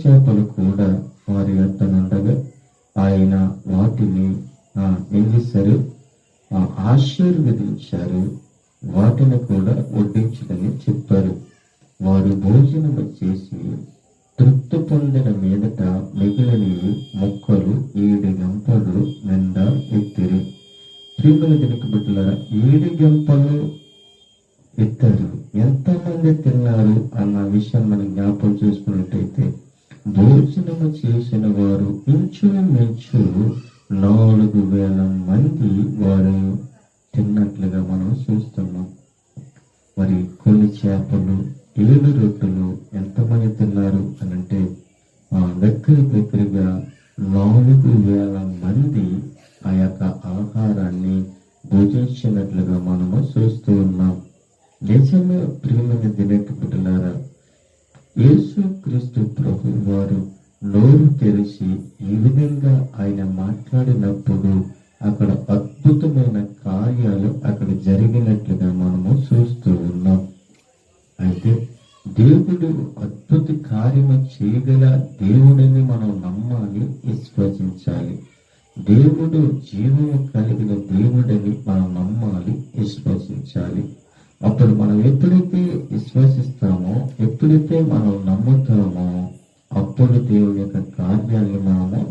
చేపలు కూడా వారి యొక్క నుండగా ఆయన వాటిని ఆ, ఏం చేశారు ఆశీర్వదించారు వాటిని కూడా వడ్డించడని చెప్పారు. వారు భోజనం చేసి తృప్తి పొందిన మీదట మిగిలినవి మొక్కలు ఏడు గంపలు నిండా ఎత్తిరి. ప్రియముల దినక బిడ్డల ఏడు గంపలు ఎత్తారు? ఎంతమంది తిన్నారు? అన్న విషయం మనం జ్ఞాపకం చేసుకున్నట్టయితే భోజనము చేసిన వారు ఇంచుమించు నాలుగు వేల మంది వారు తిన్నట్లుగా మనం చూస్తున్నాం. మరి కొన్ని చేపలు ఏడు రొట్టెలు ఎంతమంది తిన్నారు అని జరిగినట్లుగా మనము చూస్తూ ఉన్నాం. అయితే దేవుడు అద్భుత కార్యము చేయగల దేవుడిని మనం నమ్మాలి విశ్వసించాలి. దేవుడు జీవము కలిగిన దేవుడిని మనం నమ్మాలి విశ్వసించాలి. అప్పుడు మనం ఎప్పుడైతే విశ్వసిస్తామో ఎప్పుడైతే మనం నమ్ముతామో అప్పుడు దేవుని యొక్క కార్యాన్ని మనము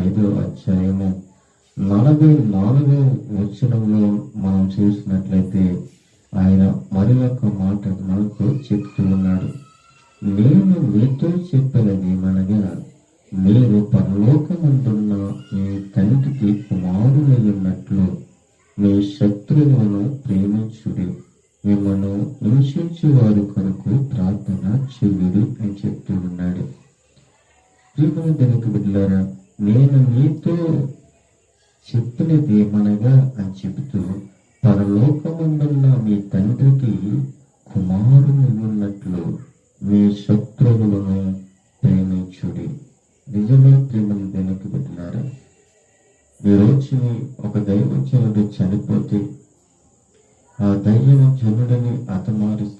ఐదో అధ్యాయము. నలభై నాలుగో వచనంలో మనం చూసినట్లయితే ఆయన మరి ఒక మాట మనకు చెప్తూ ఉన్నాడు. నేను మీతో చెప్పినది మనగా మీరు పరలోకమంటున్న మీ తండ్రికి కుమారులై ఉన్నట్లు మీ శత్రువులను ప్రేమించుడి. మిమ్మల్ని హింసించు వారు కొరకు ప్రార్థన చెయ్యుడు అని చెప్తూ ఉన్నాడు. ప్రియమైన దేవునికి బిడ్డలారా నేను మీతో చెప్పినదేమనగా అని చెబుతూ పరలోకమందున్న మీ తండ్రికి కుమారుని ఉన్నట్లు మీ శత్రువులను ప్రేమించుడి. నిజమే ప్రేమను వెనక్కి పెట్టినారా? మీరు రోజు ఒక దైవజనుడు చనిపోతే ఆ దైవజనుడిని అతమారిస్తే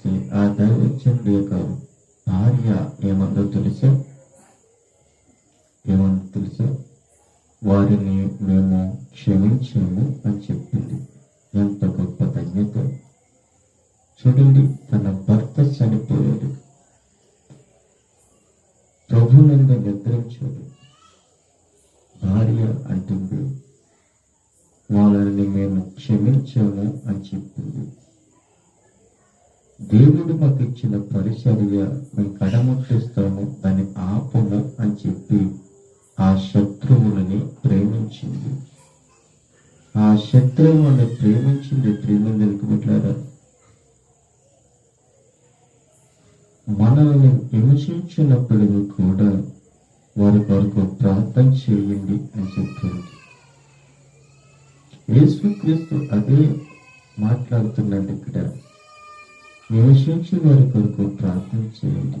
ప్రభునందు నిద్రించాడు భార్య అంటుంది వాళ్ళని మేము క్షమించాము అని చెప్పింది దేవుడు మాకు ఇచ్చిన పరిచర్య మేము కడముట్టిస్తాము దాన్ని ఆపము అని చెప్పి ఆ శత్రువులని ప్రేమించింది. ఆ శత్రువుని ప్రేమించింది ప్రేమిందరికి మనల్ని విమర్శించినప్పుడు కూడా వారి కొరకు ప్రార్థన చేయండి అని చెప్తుంది యేసుక్రీస్తు అదే మాట్లాడుతున్నాడు ఇక్కడ. హింసించి వారి కొరకు ప్రార్థన చేయండి.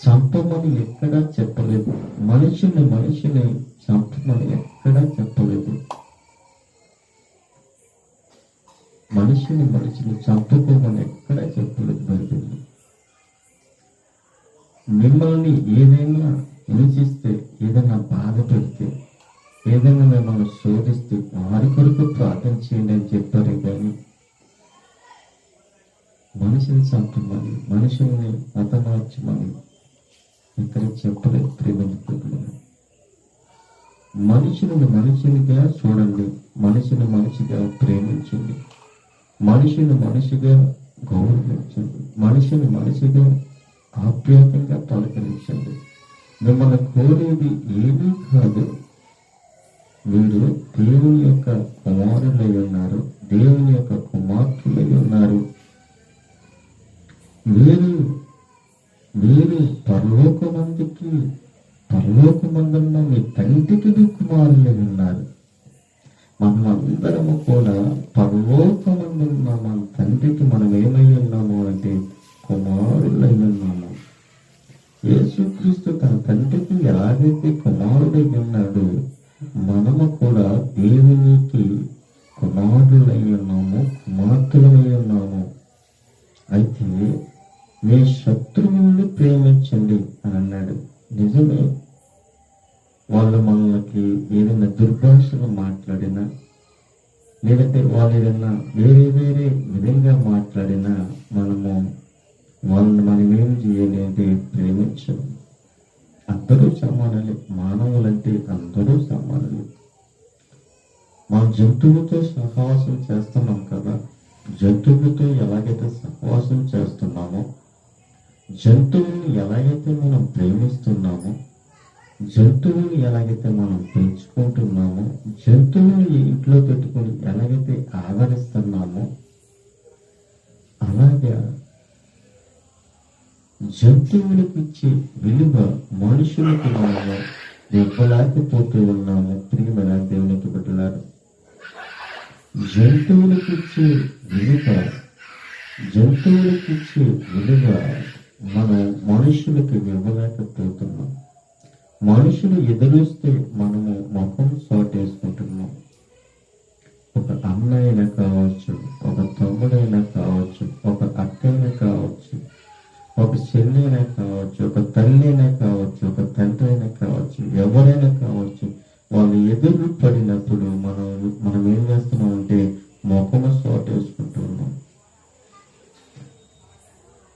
చంపమని ఎక్కడా చెప్పలేదు. మనిషిని మనిషిని చంపమని ఎక్కడా చెప్పలేదు. మనిషిని మనిషిని చంపుకోమని ఎక్కడ చెప్పలేదు బైబిల్ మిమ్మల్ని ఏదైనా హింసిస్తే ఏదైనా బాధ పెడితే ఏదైనా మిమ్మల్ని శోధిస్తే వారి కొరకు ప్రార్థన చేయండి అని చెప్పారు కానీ మనిషిని చంపమని మనుషుల్ని హతమార్చమని ఇక్కడ చెప్పలేదు ప్రేమించుకుంటున్నాను మనుషులను మనిషినిగా చూడండి మనిషిని మనిషిగా ప్రేమించండి మనిషిని మనిషిగా గౌరవించండి. మనిషిని మనిషిగా ఆప్యాయంగా పలకరించండి. మిమ్మల్ని కోరేది ఏమీ కాదు. మీరు దేవుని యొక్క కుమారులై యేసుక్రీస్తు తన తండ్రికి ఎలాగైతే కుమారుడై ఉన్నాడు మనము కూడా దేవునికి కుమారులై ఉన్నాము కుమార్తెలమై ఉన్నాము. అయితే మీ శత్రువుల్ని ప్రేమించండి అని అన్నాడు. నిజమే. వాళ్ళు మనకి ఏదైనా దుర్భాషలు మాట్లాడినా లేదంటే వాళ్ళు ఏదైనా వేరే వేరే విధంగా మాట్లాడినా మనము వాళ్ళని మనం ఏం చేయాలి అంటే ప్రేమించాలి అందరూ సమానులే మానవులంటే అందరూ సమానులే. మనం జంతువుతో సహవాసం చేస్తున్నాం కదా జంతువులతో ఎలాగైతే సహవాసం చేస్తున్నామో జంతువుని ఎలాగైతే మనం ప్రేమిస్తున్నామో జంతువుని ఎలాగైతే మనం పెంచుకుంటున్నామో జంతువుని ఇంట్లో పెట్టుకుని ఎలాగైతే ఆదరిస్తున్నామో అలాగే జంతువులకు ఇచ్చే విలువ మనుషులకు మనము ఇవ్వలేకపోతూ ఉన్నాము. ప్రియమైన దేవునికి బిడ్డలారు జంతువులకు ఇచ్చే విలువ జంతువులకు ఇచ్చే విలువ మనం మనుషులకు ఇవ్వలేకపోతున్నాం. మనుషులు ఎదురొస్తే మనము ముఖం సాటేసుకుంటున్నాం. ఒక అన్నైనా కావచ్చు ఒక తమ్ముడైనా కావచ్చు ఒక అక్కైనా కావచ్చు ఒక చెల్లైనా కావచ్చు ఒక తల్లైనా కావచ్చు ఒక తండ్రి అయినా కావచ్చు ఎవరైనా కావచ్చు వాళ్ళు ఎదురు పడినప్పుడు మనం మనం ఏం చేస్తున్నాం అంటే ముఖము ఉన్నాం.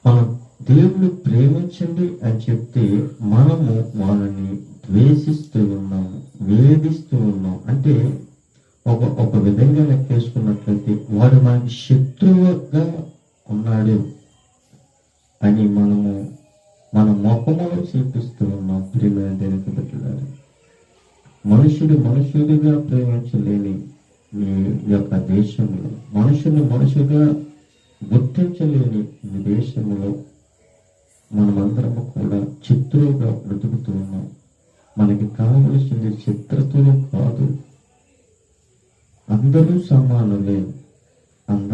మనం దేవుడు ప్రేమించండి అని చెప్తే మనము వాళ్ళని ద్వేషిస్తూ ఉన్నాము వేధిస్తూ ఉన్నాం. అంటే ఒక ఒక విధంగా లెక్కేసుకున్నట్లయితే వాడు మనకి శత్రువుగా ఉన్నాడు. అని మనము మన ముఖములో చూపిస్తూ ఉన్నాం ప్రియమైన దేనికి పెట్టారు మనుషుడు మనుషుడిగా ప్రేమించలేని మీ యొక్క దేశంలో మనుషుని మనుషుగా గుర్తించలేని మీ దేశంలో మనమందరము కూడా చిత్రులుగా బ్రతుకుతూ ఉన్నాం. మనకి కావలసింది చిత్రతులు కాదు. అందరూ సమానులే. అందరూ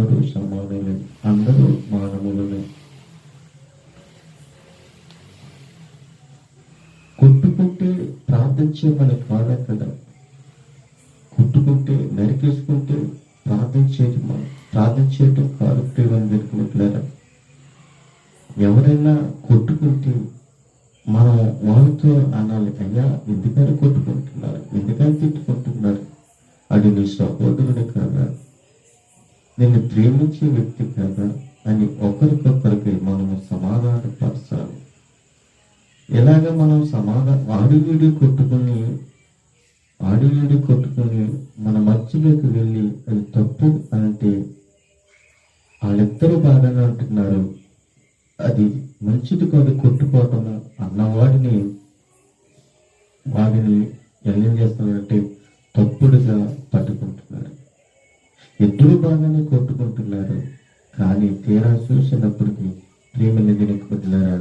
ప్రార్థన మన కాదు కుట్టుకుంటే కొట్టుకుంటే నరికేసుకుంటే ప్రార్థన చేయటం ప్రార్థన చేయటం కాదు ప్రేమని ఎవరైనా కొట్టుకుంటే మనం వాళ్ళతో అనాలి అయ్యా ఎందుకని కొట్టుకుంటున్నారు ఎందుకని తిట్టుకుంటున్నారు అది నీ సహోదరుడు కాదా? నిన్ను ప్రేమించే వ్యక్తి కాదా? అని ఒకరికొకరికి మనము సమాధానపరచ ఇలాగ మనం సమాధానం ఆడి వీడి కొట్టుకుని ఆడి కొట్టుకుని మన మధ్యలోకి వెళ్ళి అది తప్పు అంటే వాళ్ళిద్దరూ బాగానే అంటున్నారు అది మంచిది కాదు కొట్టుకోవటము అన్నవాడిని వాడిని ఏం చేస్తున్నారంటే తప్పుడుగా పట్టుకుంటున్నారు. ఇద్దరు బాగానే కొట్టుకుంటున్నారు. కానీ తీరా చూసినప్పటికీ ప్రేమ నిధిని కొట్టినారా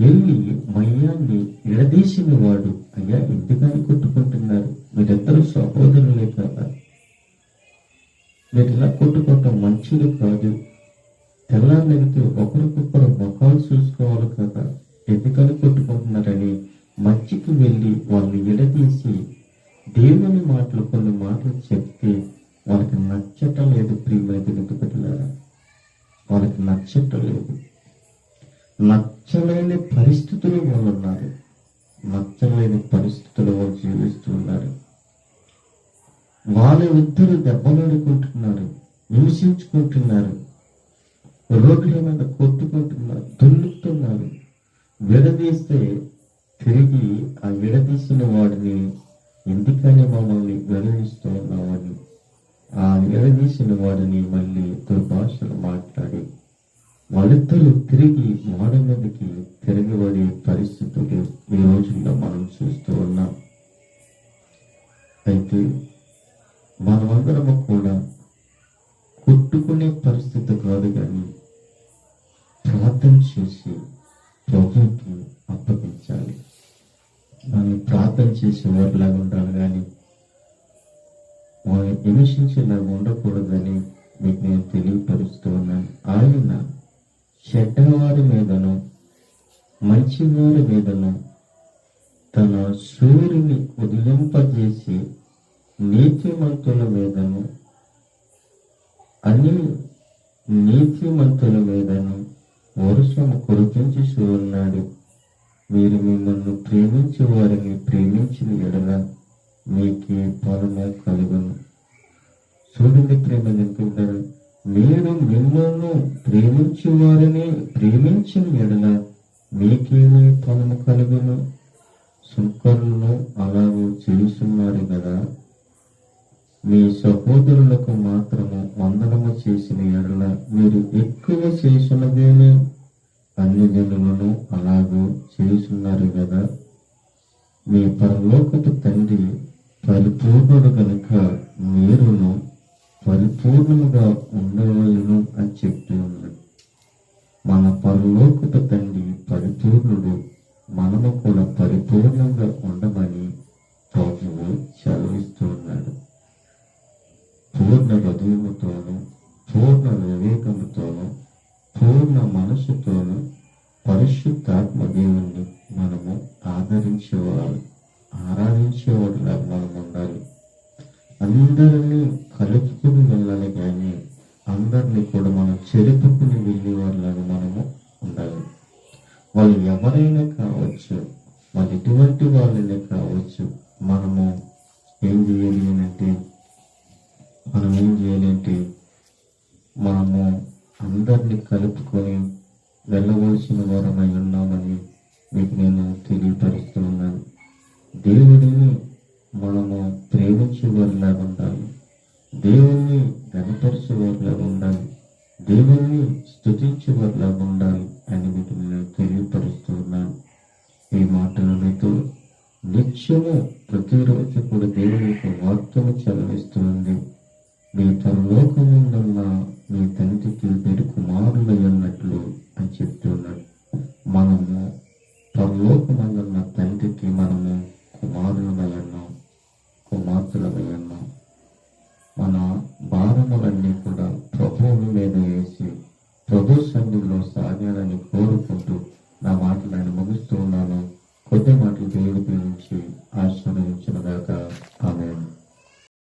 వెళ్ళి మయ్యాన్ని విడదీసిన వాడు అయ్యా ఎందుకని కొట్టుకుంటున్నారు. మీరిద్దరు సహోదరులే కదా. మీరు ఇలా కొట్టుకోవటం మంచిది కాదు. తెల్లారితే ఒకరికొకరు ముఖాలు చూసుకోవాలి కదా. ఎందుకని కొట్టుకుంటున్నారని మంచికి వెళ్ళి వాళ్ళని ఎడదీసి దేవుని మాటలు కొన్ని మాటలు చెప్తే వాళ్ళకి నచ్చటం లేదు ప్రియమైతే వాళ్ళకి నచ్చటం లేదు. నచ్చలేని పరిస్థితులు వాళ్ళు ఉన్నారు నచ్చలేని పరిస్థితులు వాళ్ళు జీవిస్తున్నారు వాళ్ళ ఇద్దరు దెబ్బలాడుకుంటున్నారు హింసించుకుంటున్నారు రోడ్ల మీద కొట్టుకుంటున్నారు దుల్లుతున్నారు విడదీస్తే తిరిగి ఆ విడదీసిన వాడిని ఎందుకని మమ్మల్ని విడదీస్తూ ఉన్నామని ఆ విడదీసిన వాడిని మళ్ళీ వాళ్ళిద్దరూ తిరిగి మోడ మీదకి తిరగబడే పరిస్థితులు ఈ రోజుల్లో మనం చూస్తూ ఉన్నాం. అయితే మనమందరము కూడా కొట్టుకునే పరిస్థితి కాదు కానీ ప్రార్థన చేసి ప్రభుకి అప్పగించాలి. మనం ప్రార్థన చేసే వారిలాగా ఉండాలి కానీ హింసించేలాగా ఉండకూడదని మీకు నేను తెలియపరుస్తూ ఉన్నాను. ఆయన చెడ్డవారి మీదను మంచివారి మీదను తన సూర్యుని ఉదయింపజేసి నీతిమంతుల మీదను అని నీతిమంతుల మీదను వర్షము కురిపించి ఉన్నాడు. మీరు మిమ్మల్ని ప్రేమించే వారిని ప్రేమించిన ఎడల మీకే ఫలము కలుగును. సూర్యుని ప్రేమ నింపుతారు మీరు మిమ్మల్ని ప్రేమించే వారిని ప్రేమించిన ఎడల మీకేమీ ఫలము కలుగును? సుంకరులను అలాగే చేస్తున్నారు కదా. మీ సహోదరులకు మాత్రము వందనము చేసిన ఎడల మీరు ఎక్కువ చేసినదేనే అన్ని జనులను అలాగే చేస్తున్నారు కదా. మీ పరలోకపు తండ్రి పరిపూర్ణుడు కనుక మీరును పరిపూర్ణముగా ఉండవలను అని చెప్తూ ఉన్నాడు మన పరలోకపు తండ్రి పరిపూర్ణుడు మనము కూడా పరిపూర్ణంగా అందరినీ కూడా మనం చెరుపుకుని వెళ్ళేవారిలాగా మనము ఉండాలి. వాళ్ళు ఎవరైనా కావచ్చు వాళ్ళు ఎటువంటి వాళ్ళైనా కావచ్చు మనము ఏం చేయాలి అంటే మనం ఏం చేయాలంటే మనము అందరినీ కలుపుకొని వెళ్ళవలసిన వారమై ఉన్నామని మీకు నేను తెలియపరుస్తూ ఉన్నాను. దేవుడిని దేవుణ్ణి స్థుతించేవారిలాగా ఉండాలి అని మీకు నేను తెలియపరుస్తూ ఉన్నాను ఈ మాటలు మీతో నిత్యము ప్రతిరోజు కూడా దేవుని యొక్క వాక్యము చలవిస్తుంది మీ పరలోకముందున్న మీ తండ్రికి మీరు కుమారులై అని చెప్తున్నాడు